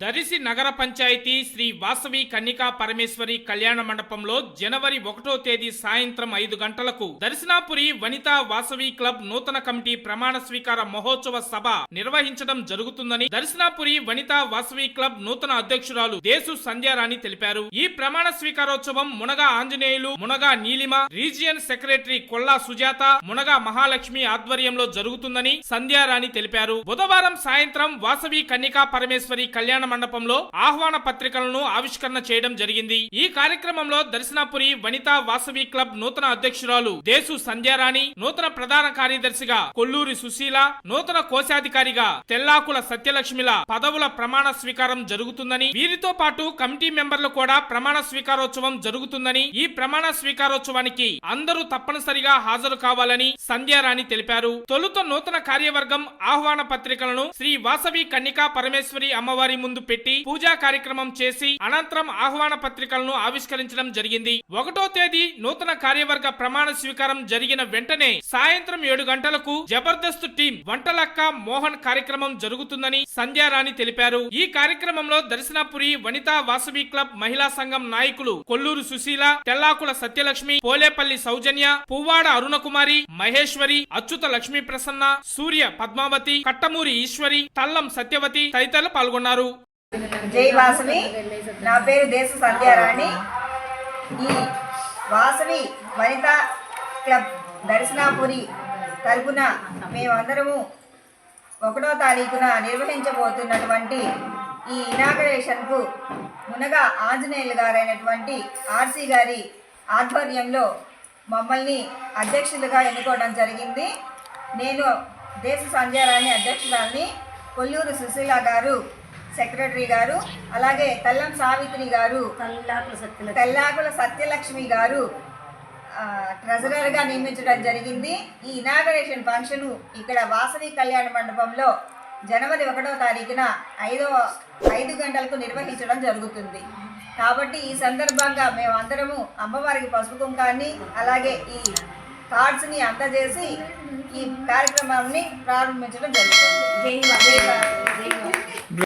దరిసి నగర పంచాయతీ శ్రీ వాసవి కన్నికా పరమేశ్వరి కళ్యాణ మండపంలో జనవరి ఒకటో తేదీ సాయంత్రం ఐదు గంటలకు దర్శనాపురి వనితా వాసవి క్లబ్ నూతన కమిటీ ప్రమాణ స్వీకార మహోత్సవ సభ నిర్వహించడం జరుగుతుందని దర్శనాపురి వనితా వాసవి క్లబ్ నూతన అధ్యక్షురాలు దేశు సంధ్యారాణి తెలిపారు. ఈ ప్రమాణ స్వీకారోత్సవం మునగా ఆంజనేయులు మునగా నీలిమ రీజియన్ సెక్రటరీ కొల్లా సుజాత మునగా మహాలక్ష్మి ఆధ్వర్యంలో జరుగుతుందని సంధ్యారాణి తెలిపారు. బుధవారం సాయంత్రం వాసవి కన్నికా పరమేశ్వరి కళ్యాణ మండపంలో ఆహ్వాన పత్రికలను ఆవిష్కరణ చేయడం జరిగింది. ఈ కార్యక్రమంలో దర్శనాపురి వనితా వాసవి క్లబ్ నూతన అధ్యక్షురాలు దేశు సంధ్యారాణి నూతన ప్రధాన కార్యదర్శిగా కొల్లూరి సుశీల నూతన కోశాధికారిగా తెల్లాకుల సత్యలక్ష్మిల పదవుల ప్రమాణ స్వీకారం జరుగుతుందని వీరితో పాటు కమిటీ మెంబర్లు కూడా ప్రమాణ స్వీకారోత్సవం జరుగుతుందని ఈ ప్రమాణ స్వీకారోత్సవానికి అందరూ తప్పనిసరిగా హాజరు కావాలని సంధ్యారాణి తెలిపారు. తొలుత నూతన కార్యవర్గం ఆహ్వాన పత్రికలను శ్రీ వాసవి కన్నికా పరమేశ్వరి అమ్మవారి ముందు పెట్టి పూజా కార్యక్రమం చేసి అనంతరం ఆహ్వాన పత్రికలను ఆవిష్కరించడం జరిగింది. ఒకటో తేదీ నూతన కార్యవర్గ ప్రమాణ స్వీకారం జరిగిన వెంటనే సాయంత్రం ఏడు గంటలకు జబర్దస్త్ టీం వంటలక్క మోహన్ కార్యక్రమం జరుగుతుందని సంధ్యారాణి తెలిపారు. ఈ కార్యక్రమంలో దర్శనాపురి వనితా వాసవి క్లబ్ మహిళా సంఘం నాయకులు కొల్లూరు సుశీల తెల్లాకుల సత్యలక్ష్మి పోలేపల్లి సౌజన్య పువ్వాడ అరుణకుమారి మహేశ్వరి అచ్యుత లక్ష్మీ ప్రసన్న సూర్య పద్మావతి కట్టమూరి ఈశ్వరి తల్లం సత్యవతి తదితరులు పాల్గొన్నారు. జై వాసవి. నా పేరు దేశ సంధ్యారాణి. ఈ వాసవి వనిత క్లబ్ దర్శనాపురి తరపున మేమందరము ఒకటో తారీఖున నిర్వహించబోతున్నటువంటి ఈ ఇనాగరేషన్కు మునగా ఆంజనేయులు గారైనటువంటి ఆర్సీ గారి ఆధ్వర్యంలో మమ్మల్ని అధ్యక్షులుగా ఎన్నుకోవడం జరిగింది. నేను దేశ సంధ్యారాణి అధ్యక్షురాల్ని కొల్లూరు సుశీల గారు సెక్రటరీ గారు అలాగే తల్లం సావిత్రి గారు తెల్లాకుల సత్యలక్ష్మి. గారు ట్రెజరర్గా నియమించడం జరిగింది. ఈ ఇనాగరేషన్ ఫంక్షన్ ఇక్కడ వాసవి కళ్యాణ మండపంలో జనవరి ఒకటో తారీఖున ఐదో ఐదు గంటలకు నిర్వహించడం జరుగుతుంది. కాబట్టి ఈ సందర్భంగా మేము అందరము అమ్మవారికి పసుపు కుంకాన్ని అలాగే ఈ కార్డ్స్ని అందజేసి ఈ కార్యక్రమాన్ని ప్రారంభించడం జరుగుతుంది. జై జై